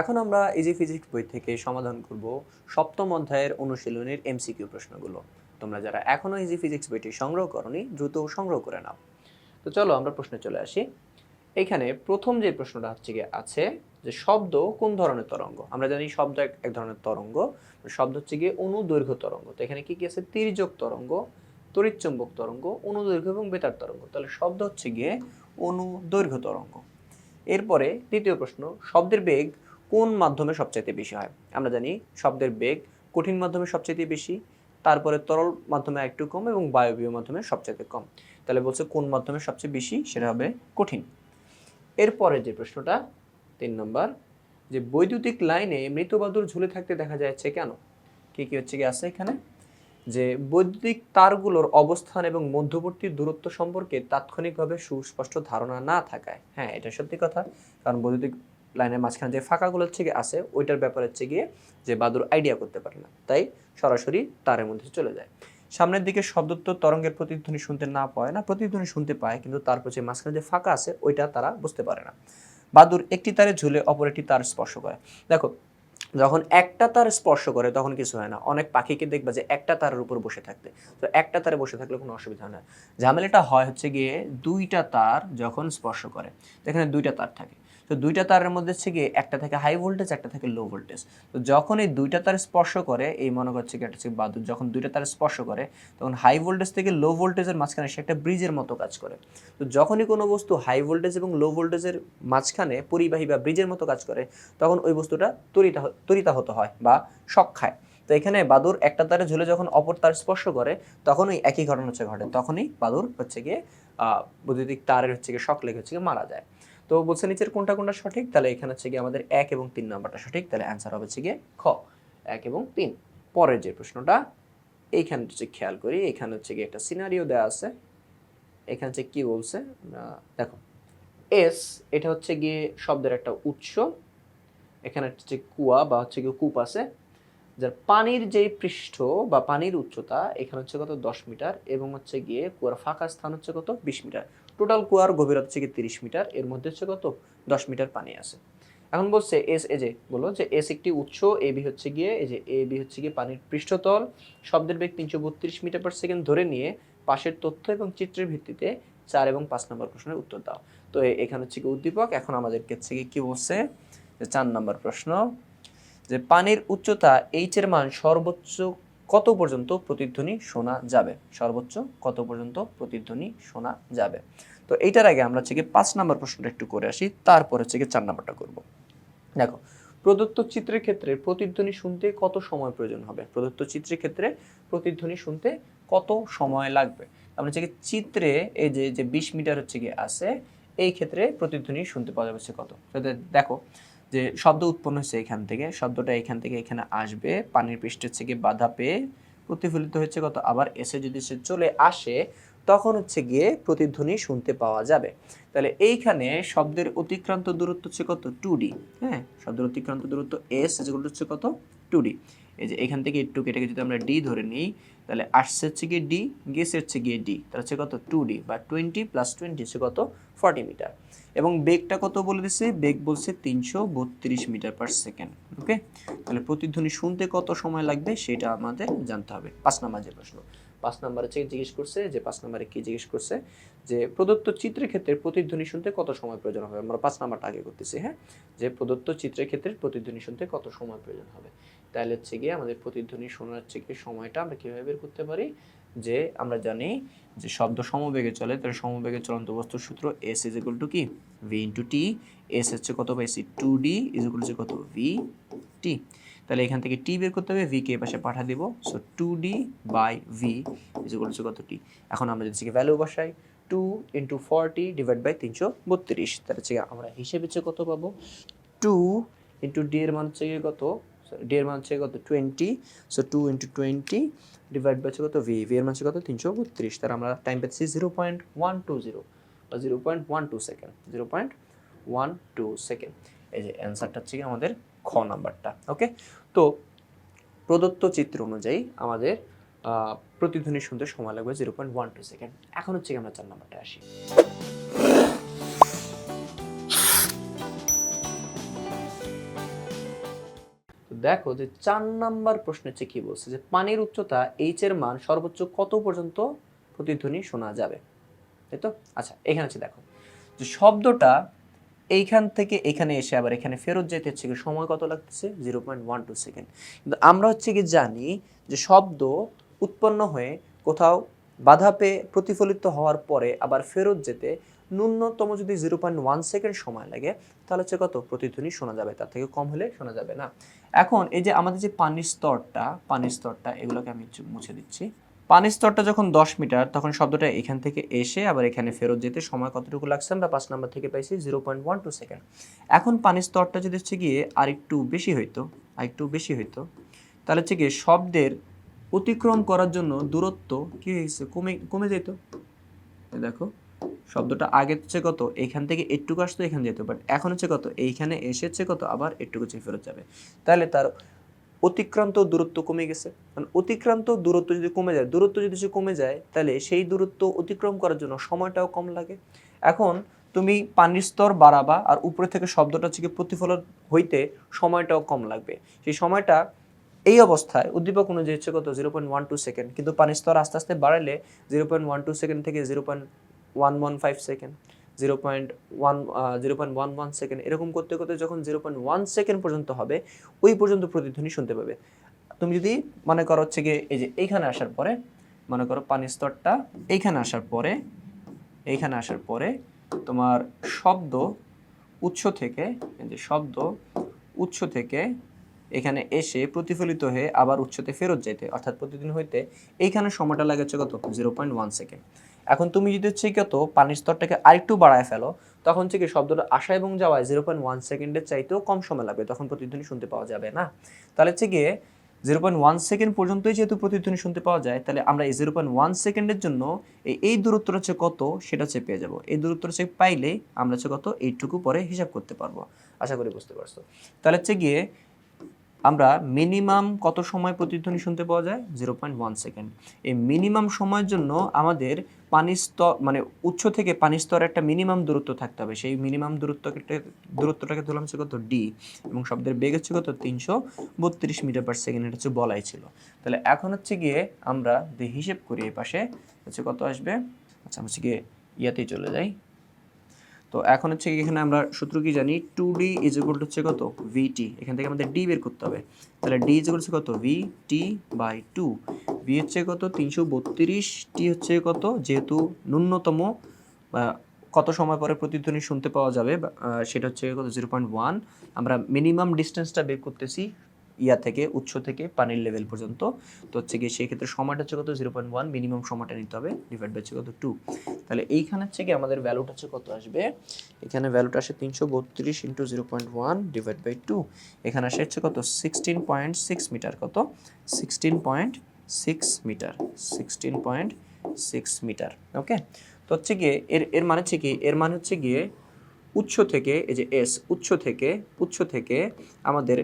এখন আমরা easy physics বই থেকে সমাধান করব সপ্তম অধ্যায়ের অনুশীলনের এমসিকিউ প্রশ্নগুলো। তোমরা যারা এখনও ইজি ফিজিক্স বইটি সংগ্রহ করনি, দ্রুত সংগ্রহ করে নাও। তো চলো আমরা প্রশ্নে চলে আসি। এখানে প্রথম যে প্রশ্নটা হচ্ছে গিয়ে আছে যে শব্দ কোন ধরনের তরঙ্গ? আমরা জানি শব্দ এক এক ধরনের তরঙ্গ। শব্দ হচ্ছে গিয়ে অনুদৈর্ঘ্য তরঙ্গ। তো এখানে কি কি আছে? তির্যক তরঙ্গ, তড়িৎচুম্বক তরঙ্গ, অনুদৈর্ঘ্য এবং বেতার তরঙ্গ। তাহলে শব্দ হচ্ছে গিয়ে অনুদৈর্ঘ্য তরঙ্গ। এরপরে দ্বিতীয় প্রশ্ন, শব্দের বেগ কোন মাধ্যমে সবচাইতে বেশি হয়? আমরা জানি শব্দের বেগ কঠিন মাধ্যমে সবচাইতে বেশি, তারপরে তরল মাধ্যমে একটু কম এবং বায়বীয় মাধ্যমে সবচাইতে কম। তাহলে বলছে কোন মাধ্যমে সবচেয়ে বেশি? সেটা হবে কঠিন। এরপরে যে প্রশ্নটা, তিন নম্বর, যে বৈদ্যুতিক লাইনে মৃতবাদুর ঝুলে থাকতে দেখা যাচ্ছে কেন? কি কি হচ্ছে কি আছে এখানে? যে বৈদ্যুতিক তারগুলোর অবস্থান এবং মধ্যবর্তী দূরত্ব সম্পর্কে তাৎক্ষণিকভাবে সুস্পষ্ট ধারণা না থাকায়। হ্যাঁ এটা সত্যি কথা, কারণ বৈদ্যুতিক লাইনের মাঝখানে যে ফাঁকাগুলো হচ্ছে গিয়ে আছে, ওইটার ব্যাপার হচ্ছে গিয়ে যে বাদুর আইডিয়া করতে পারে না। তাই সরাসরি তারের মধ্যে চলে যায়। সামনের দিকে শব্দত্ব তরঙ্গের প্রতিধ্বনি শুনতে না পায় না, প্রতিধ্বনি শুনতে পায়, কিন্তু তারপর যে মাঝখানে যে ফাঁকা আছে, ওইটা তারা বুঝতে পারে না। বাদুর একটি তারে ঝুলে অপর একটি তার স্পর্শ করে। দেখো, যখন একটা তার স্পর্শ করে, তখন কিছু হয় না। অনেক পাখিকে দেখবা যে একটা তারের উপর বসে থাকতে। তো একটা তারে বসে থাকলে কোনো অসুবিধা হয় না। ঝামেলাটা হয় হচ্ছে গিয়ে দুইটা তার যখন স্পর্শ করে। এখানে দুইটা তার থাকে। তো দুইটা তারের মধ্যে হচ্ছে গিয়ে একটা থাকে হাই ভোল্টেজ একটা থাকে লো ভোল্টেজ তো যখন এই দুইটা তার স্পর্শ করে, এই মনে করছে কি একটা বাদুর যখন দুইটা তার স্পর্শ করে, তখন হাই ভোল্টেজ থেকে লো ভোল্টেজের মাঝখানে সে একটা ব্রিজের মতো কাজ করে। তো যখনই কোনো বস্তু হাই ভোল্টেজ এবং লো ভোল্টেজের মাঝখানে পরিবাহী বা ব্রিজের মতো কাজ করে, তখন ওই বস্তুটা তরিতা, তরিতাহত হয় বা শক খায়। তো এখানে বাদুর একটা তারে ঝুলে যখন অপর তার স্পর্শ করে তখন ওই একই ঘটনা হচ্ছে ঘটে। তখনই বাদুর হচ্ছে গিয়ে বৈদ্যুতিক তারের হচ্ছে গিয়ে শক লেগে হচ্ছে গিয়ে মারা যায়। তো বলছে নিচের কোনটা কোনটা সঠিক? তাহলে এখানে হচ্ছে গিয়ে আমাদের এক এবং তিন নাম্বারটা সঠিক। তাহলে অ্যান্সার হবে হচ্ছে গিয়ে খ। এক এবং তিন। পরের যে প্রশ্নটা, এইখানে হচ্ছে খেয়াল করি, এখানে হচ্ছে গিয়ে একটা সিনারিও দেওয়া আছে। এখানে হচ্ছে কী বলছে? দেখো এস এটা হচ্ছে গিয়ে শব্দের একটা উৎস। এখানে হচ্ছে কুয়া বা হচ্ছে গিয়ে কূপ আছে। যার পানির যে পৃষ্ঠ বা পানির উচ্চতা, এখানে হচ্ছে কত? দশ মিটার। এবং হচ্ছে গিয়ে কুয়ার ফাঁকা স্থান হচ্ছে কত? বিশ মিটার। টোটাল কুয়ার গভীরতা হচ্ছে গিয়ে তিরিশ মিটার। এর মধ্যে হচ্ছে কত? দশ মিটার পানি আছে। এখন বলছে এস এ যে বলো যে এস একটি উৎস, এ বি হচ্ছে গিয়ে, এই যে এ বি হচ্ছে গিয়ে পানির পৃষ্ঠতল। শব্দের বেগ তিনশো বত্রিশ মিটার পার সেকেন্ড ধরে নিয়ে পাশের তথ্য এবং চিত্রের ভিত্তিতে চার এবং পাঁচ নম্বর প্রশ্নের উত্তর দাও। তো এখানে হচ্ছে কি উদ্দীপক। এখন আমাদেরকে হচ্ছে কি বলছে? চার নম্বর প্রশ্ন। যে পানির উচ্চতা এইচ এর মান সর্বোচ্চ কত পর্যন্ত প্রতিধ্বনি শোনা যাবে? সর্বোচ্চ কত পর্যন্ত প্রতিধ্বনি শোনা যাবে? তো এইটার আগে আমরা হচ্ছে পাঁচ নাম্বার প্রশ্নটা একটু করে আসি, তারপর হচ্ছে চার নাম্বারটা করব। দেখো, প্রদত্ত চিত্রের ক্ষেত্রে প্রতিধ্বনি শুনতে কত সময় প্রয়োজন হবে? প্রদত্ত চিত্রের ক্ষেত্রে প্রতিধ্বনি শুনতে কত সময় লাগবে? আমরা হচ্ছে কি চিত্রে এই যে যে বিশ মিটার হচ্ছে কি আছে, এই ক্ষেত্রে প্রতিধ্বনি শুনতে পাওয়া যাবে কত? দেখো যে শব্দ উৎপন্ন হয়েছে এখান থেকে, শব্দটা এখান থেকে এখানে আসবে। পানির পৃষ্ঠের থেকে বাধা পেয়ে প্রতিফলিত হচ্ছে কত? আবার এসে যদি সে চলে আসে, তখন হচ্ছে গিয়ে প্রতিধ্বনি শুনতে পাওয়া যাবে। তাহলে এইখানে শব্দের অতিক্রান্ত দূরত্ব হচ্ছে কত? টু ডি হ্যাঁ? শব্দের অতিক্রান্ত দূরত্ব এস যেগুলো হচ্ছে কত? টু ডি এই যে এখান থেকে একটু কেটে যদি আমরা ডি ধরে নিই, তাহলে আসছে হচ্ছে গিয়ে ডি গেছে হচ্ছে গিয়ে ডি তাহলে হচ্ছে কত? টু ডি বা টোয়েন্টি প্লাস টোয়েন্টি হচ্ছে কত? ফর্টি মিটার এবং বেগটা কত বলে দিছে? বেগ বলছে তিনশো বত্রিশ মিটার পার সেকেন্ড ওকে তাহলে প্রতিধ্বনি শুনতে কত সময় লাগবে সেটা আমাদের জানতে হবে। পাঁচ নাম্বার যে প্রশ্ন। পাঁচ নাম্বারে হচ্ছে জিজ্ঞেস করছে যে, পাঁচ নাম্বারে কি জিজ্ঞেস করছে যে, প্রদত্ত চিত্রের ক্ষেত্রে প্রতিধ্বনি শুনতে কত সময় প্রয়োজন হবে? আমরা পাঁচ নাম্বারটা আগে করতেছি হ্যাঁ? যে প্রদত্ত চিত্রের ক্ষেত্রে প্রতিধ্বনি শুনতে কত সময় প্রয়োজন হবে? তাহলে হচ্ছে গিয়ে আমাদের প্রতিধ্বনি শোনার হচ্ছে কি সময়টা আমরা কীভাবে বের করতে পারি? যে আমরা জানি যে শব্দ সমবেগে চলে, তাহলে সমবেগে চলন্ত বস্তুর সূত্র এস ইজ ইকুয়াল টু কি? ভি ইন্টু টি এস হচ্ছে কত পাইছি? Two D is equal to কত? ভি টি তাহলে এখান থেকে টি বের করতে হবে ভি কে পাশে পাঠা দেবো। So two D by V is equal to কত টি এখন আমরা যদি ভ্যালু বসাই two into forty divide by তিনশো বত্রিশ তাহলে হচ্ছে আমরা হিসেবে হচ্ছে কত পাবো? টু ইন্টু ডি এর মান হচ্ছে কত? ডি এর মান হচ্ছে কত? Twenty so two into twenty divide by কত? ভি ভি এর মান হচ্ছে কত? তিনশো বত্রিশ তার আমরা টাইম পাচ্ছি zero point one two zero বা zero point one two second zero point one two second এই যে অ্যান্সারটা হচ্ছে আমাদের খ নাম্বারটা ওকে তো প্রদত্ত চিত্র অনুযায়ী আমাদের প্রতিধ্বনি শুনতে সময় লাগবে zero point one two second এখন হচ্ছে আমরা চার নাম্বারটা আসি। দেখো যে চার নাম্বার প্রশ্নের চেয়ে কি বলছে যে পানির উচ্চতা এইচ এর মান সর্বোচ্চ কত পর্যন্ত প্রতিধ্বনি শোনা যাবে? তাই তো? আচ্ছা এখানে আছে দেখো যে শব্দটা এইখান থেকে এখানে এসে আবার এখানে ফেরত যেতে হচ্ছে কি সময় কত লাগতেছে? Zero point one two second কিন্তু আমরা হচ্ছে কি জানি যে শব্দ উৎপন্ন হয়ে কোথাও বাধা পেয়ে প্রতিফলিত হওয়ার পরে আবার ফেরত যেতে ন্যূনতম যদি জিরো পয়েন্ট ওয়ান সেকেন্ড সময় লাগে, তাহলে হচ্ছে কত? প্রতিধ্বনি শোনা যাবে, তার থেকে কম হলে শোনা যাবে না। এখন এই যে আমাদের যে পানির স্তরটা পানির স্তরটা, এগুলোকে আমি মুছে দিচ্ছি। পানির স্তরটা যখন দশ মিটার, তখন শব্দটা এখান থেকে এসে আবার এখানে ফেরত যেতে সময় কতটুকু লাগছে আমরা পাঁচ নাম্বার থেকে পাইছি zero point one two second এখন পানির স্তরটা যদি হচ্ছে গিয়ে আর একটু বেশি হইতো আর একটু বেশি হইতো, তাহলে হচ্ছে গিয়ে শব্দের অতিক্রম করার জন্য দূরত্ব কী হয়েছে? কমে কমে যেত দেখো শব্দটা আগে হচ্ছে কত এইখান থেকে একটুকু আসতো, এখানে যেত বাট এখন হচ্ছে কত, এইখানে এসেছে কত, আবার একটুকু চেয়ে ফেরত যাবে। তাহলে তার অতিক্রান্ত দূরত্ব কমে গেছে। কারণ অতিক্রান্ত দূরত্ব যদি কমে যায়, দূরত্ব যদি সে কমে যায়, তাহলে সেই দূরত্ব অতিক্রম করার জন্য সময়টাও কম লাগে। এখন তুমি পানির স্তর বাড়াবা আর উপরে থেকে শব্দটা থেকে প্রতিফলন হইতে সময়টাও কম লাগবে। সেই সময়টা এই অবস্থায় উদ্দীপক অনুযায়ী হচ্ছে কত zero point one two second কিন্তু পানির স্তর আস্তে আস্তে বাড়ালে zero point one two second থেকে zero point one one five second zero point one zero point one one second এরকম করতে করতে যখন জিরো পয়েন্ট ওয়ান সেকেন্ড পর্যন্ত হবে, ওই পর্যন্ত প্রতিধ্বনি শুনতে পাবে। তুমি যদি মনে করো হচ্ছে গিয়ে এই যে এইখানে আসার পরে, মনে করো পানির স্তরটা এইখানে আসার পরে, এইখানে আসার পরে তোমার শব্দ উৎস থেকে যে শব্দ উৎস থেকে এখানে এসে প্রতিফলিত হয়ে আবার উৎসতে ফেরত যেতে অর্থাৎ প্রতিদিন হইতে এইখানে সময়টা লাগে হচ্ছে কত? জিরো পয়েন্ট ওয়ান সেকেন্ড এখন তুমি যদি হচ্ছে কত পানির স্তরটাকে আরেকটু বাড়ায় ফেলো, তখন হচ্ছে কি শব্দটা আসা এবং যাওয়ায় জিরো পয়েন্ট ওয়ান সেকেন্ডের চাইতেও কম সময় লাগবে, তখন প্রতিধ্বনি শুনতে পাওয়া যাবে না। তাহলে হচ্ছে গিয়ে জিরো পয়েন্ট ওয়ান সেকেন্ড পর্যন্তই যেহেতু প্রতিধ্বনি শুনতে পাওয়া যায়, তাহলে আমরা এই জিরো পয়েন্ট ওয়ান সেকেন্ডের জন্য এই এই দূরত্বটা হচ্ছে কত সেটা হচ্ছে পেয়ে যাব। এই দূরত্বটা হচ্ছে পাইলেই আমরা হচ্ছে কত এইটুকু পরে হিসাব করতে পারব। আশা করি বুঝতে পারছ। তাহলে হচ্ছে গিয়ে আমরা মিনিমাম কত সময় প্রতিধ্বনি শুনতে পাওয়া যায়? জিরো পয়েন্ট ওয়ান সেকেন্ড এই মিনিমাম সময়ের জন্য আমাদের পানির স্তর মানে উচ্চ থেকে পানির স্তর একটা মিনিমাম দূরত্ব থাকতে হবে। সেই মিনিমাম দূরত্বকে, দূরত্বটাকে ধরলাম হচ্ছে কত? ডি এবং শব্দের বেগ হচ্ছে কত? তিনশো বত্রিশ মিটার পার সেকেন্ড এটা হচ্ছে বলাই ছিল। তাহলে এখন হচ্ছে গিয়ে আমরা যদি হিসেব করি এই পাশে, হচ্ছে কত আসবে? আচ্ছা হচ্ছে গিয়ে ইয়াতেই চলে যাই। তো এখন হচ্ছে এখানে আমরা সূত্র কি জানি? টু ডি ইজ ইকুয়াল হচ্ছে কত? ভিটি এখান থেকে আমাদের ডি বের করতে হবে। তাহলে ডি ইজ হচ্ছে কত? V T by two V হচ্ছে কত? তিনশো বত্রিশ। টি হচ্ছে কত? যেহেতু ন্যূনতম কত সময় পরে প্রতিধ্বনি শুনতে পাওয়া যাবে সেটা হচ্ছে কত? জিরো পয়েন্ট ওয়ান আমরা মিনিমাম ডিস্টেন্সটা বের করতেছি। ইয়া থেকে, উৎস থেকে পানির লেভেল পর্যন্ত। তো হচ্ছে গিয়ে সেই ক্ষেত্রে সময়টা হচ্ছে কত? জিরো পয়েন্ট ওয়ান মিনিমাম সময়টা নিতে হবে ডিভাইড বাই হচ্ছে কত? টু তাহলে এইখানে হচ্ছে কি আমাদের ভ্যালুটা হচ্ছে কত আসবে? এখানে ভ্যালুটা আসে তিনশো বত্রিশ into zero point one divide by two এখানে আসে হচ্ছে কত? সিক্সটিন পয়েন্ট সিক্স মিটার কত? Sixteen point six metre sixteen point six metre okay তো হচ্ছে গিয়ে এর এর মানে হচ্ছে কি? এর মানে হচ্ছে গিয়ে উৎস থেকে, এই যে এস উৎস থেকে উৎস থেকে আমাদের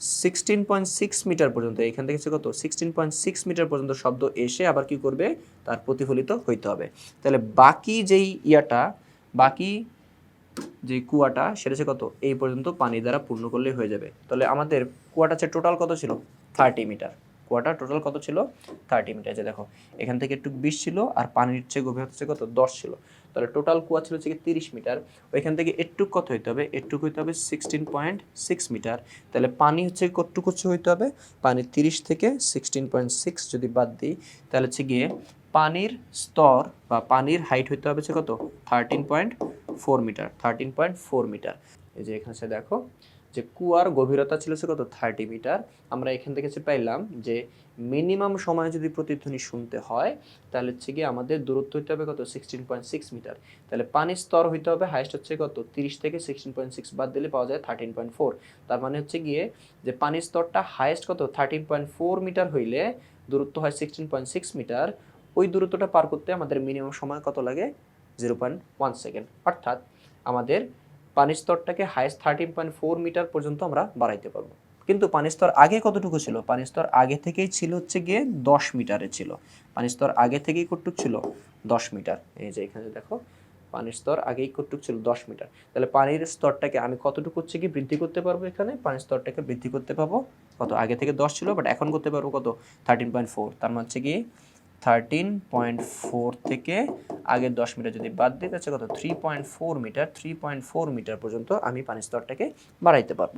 সিক্সটিন পয়েন্ট সিক্স মিটার পর্যন্ত, এখান থেকে কত? সিক্সটিন পয়েন্ট সিক্স মিটার পর্যন্ত শব্দ এসে আবার কি করবে? তার প্রতিফলিত হইতে হবে। তাহলে বাকি যেই ইয়াটা, বাকি যে কুয়াটা, সেটা কত? এই পর্যন্ত পানি দ্বারা পূর্ণ করলে হয়ে যাবে। তাহলে আমাদের কুয়াটা হচ্ছে টোটাল কত ছিল? Thirty metre. কুয়াটা টোটাল কত ছিল? Thirty metre. যে দেখো, এখান থেকে একটু বিশ ছিল আর পানির চেয়ে গভীর হচ্ছে কত? দশ ছিল। তাহলে টোটাল কুয়া ছিল হচ্ছে তিরিশ মিটার। ওইখান থেকে একটুক কত হইতে হবে? একটুক হইতে হবে সিক্সটিন পয়েন্ট সিক্স মিটার। তাহলে পানি হচ্ছে কতটুক হচ্ছে হইতে হবে? পানি তিরিশ থেকে সিক্সটিন পয়েন্ট সিক্স যদি বাদ দিই, তাহলে হচ্ছে গিয়ে পানির স্তর বা পানির হাইট হইতে হবে কত? Thirteen point four metre. Thirteen point four metre. এই যে এখানে দেখো যে কুয়ার গভীরতা ছিল হচ্ছে কত? থার্টি মিটার আমরা এখান থেকে পাইলাম যে মিনিমাম সময় যদি প্রতিধ্বনি শুনতে হয়, তাহলে হচ্ছে গিয়ে আমাদের দূরত্ব হইতে হবে কত? সিক্সটিন পয়েন্ট সিক্স মিটার তাহলে পানির স্তর হইতে হবে হাইস্ট হচ্ছে কত? তিরিশ থেকে সিক্সটিন পয়েন্ট সিক্স বাদ দিলে পাওয়া যায় থার্টিন পয়েন্ট ফোর তার মানে হচ্ছে গিয়ে যে পানির স্তরটা হাইস্ট কত? থার্টিন পয়েন্ট ফোর মিটার হইলে দূরত্ব হয় সিক্সটিন পয়েন্ট সিক্স মিটার ওই দূরত্বটা পার করতে আমাদের মিনিমাম সময় কত লাগে? জিরো পয়েন্ট ওয়ান সেকেন্ড অর্থাৎ আমাদের পানির স্তরটাকে highest thirteen point four metre পর্যন্ত আমরা বাড়াইতে পারব। কিন্তু পানির স্তর আগে কতটুকু ছিল? পানির স্তর আগে থেকেই ছিল হচ্ছে গিয়ে দশ মিটারে ছিল। পানির স্তর আগে থেকেই কতটুক ছিল? দশ মিটার এই যে এখানে দেখো পানির স্তর আগেই কতটুক ছিল? দশ মিটার তাহলে পানির স্তরটাকে আমি কতটুকু হচ্ছে কি বৃদ্ধি করতে পারব এখানে? পানির স্তরটাকে বৃদ্ধি করতে পারব। কত? আগে থেকে দশ ছিল বাট এখন করতে পারব কত? থার্টিন পয়েন্ট ফোর তার মানে হচ্ছে কি থার্টিন পয়েন্ট ফোর থেকে আগের দশ মিটার যদি বাদ দিই, তাহলে কত? Three point four metre three point four metre পর্যন্ত আমি পানির স্তরটাকে বাড়াইতে পারব।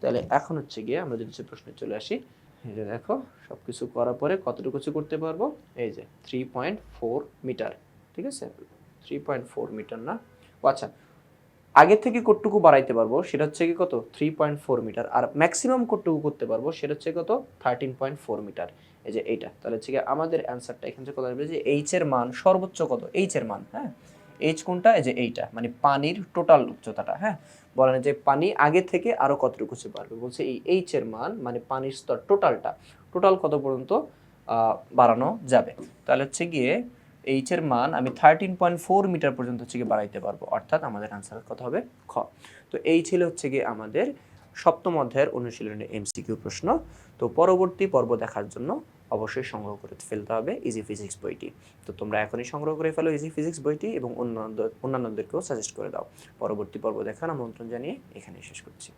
তাহলে এখন হচ্ছে গিয়ে আমরা যদি সে প্রশ্নে চলে আসি যে দেখো সব কিছু করার পরে কতটুকু কিছু করতে পারব? এই যে থ্রি পয়েন্ট ফোর মিটার, ঠিক আছে? থ্রি পয়েন্ট ফোর মিটার না? আচ্ছা আগে থেকে কতটুকু বাড়াইতে পারব, সেটা হচ্ছে কি কত? Three point four metre. আর ম্যাক্সিমাম কতটুকু করতে পারব, সেটা হচ্ছে কত? Thirteen point four metre. এই যে এইটা। তাহলে হচ্ছে আমাদের অ্যান্সারটা এখান থেকে কত আসবে? যে এইচ এর মান সর্বোচ্চ কত? এইচ এর মান হ্যাঁ? এইচ কোনটা? এই যে এইটা। মানে পানির টোটাল উচ্চতাটা হ্যাঁ? বলেন যে পানি আগে থেকে আরও কতটুকু কিছু পারবে বলছে এই এইচ এর মান মানে পানির স্তর টোটালটা টোটাল কত পর্যন্ত বাড়ানো যাবে? তাহলে হচ্ছে গিয়ে এইচ এর মান আমি থার্টিন পয়েন্ট ফোর মিটার পর্যন্ত হচ্ছে গিয়ে বাড়াইতে পারব। অর্থাৎ আমাদের আনসার কত হবে? খ। তো এই ছিল হচ্ছে গিয়ে আমাদের সপ্তম অধ্যায়ের অনুশীলনের এমসিকিউ প্রশ্ন। তো পরবর্তী পর্ব দেখার জন্য অবশ্যই সংগ্রহ করে ফেলতে হবে ইজি ফিজিক্স বইটি। তো তোমরা এখনই সংগ্রহ করে ফেলো ইজি ফিজিক্স বইটি এবং অন্যান্য, অন্যান্যদেরকেও সাজেস্ট করে দাও। পরবর্তী পর্ব দেখার আমন্ত্রণ জানিয়ে এখানেই শেষ করছি।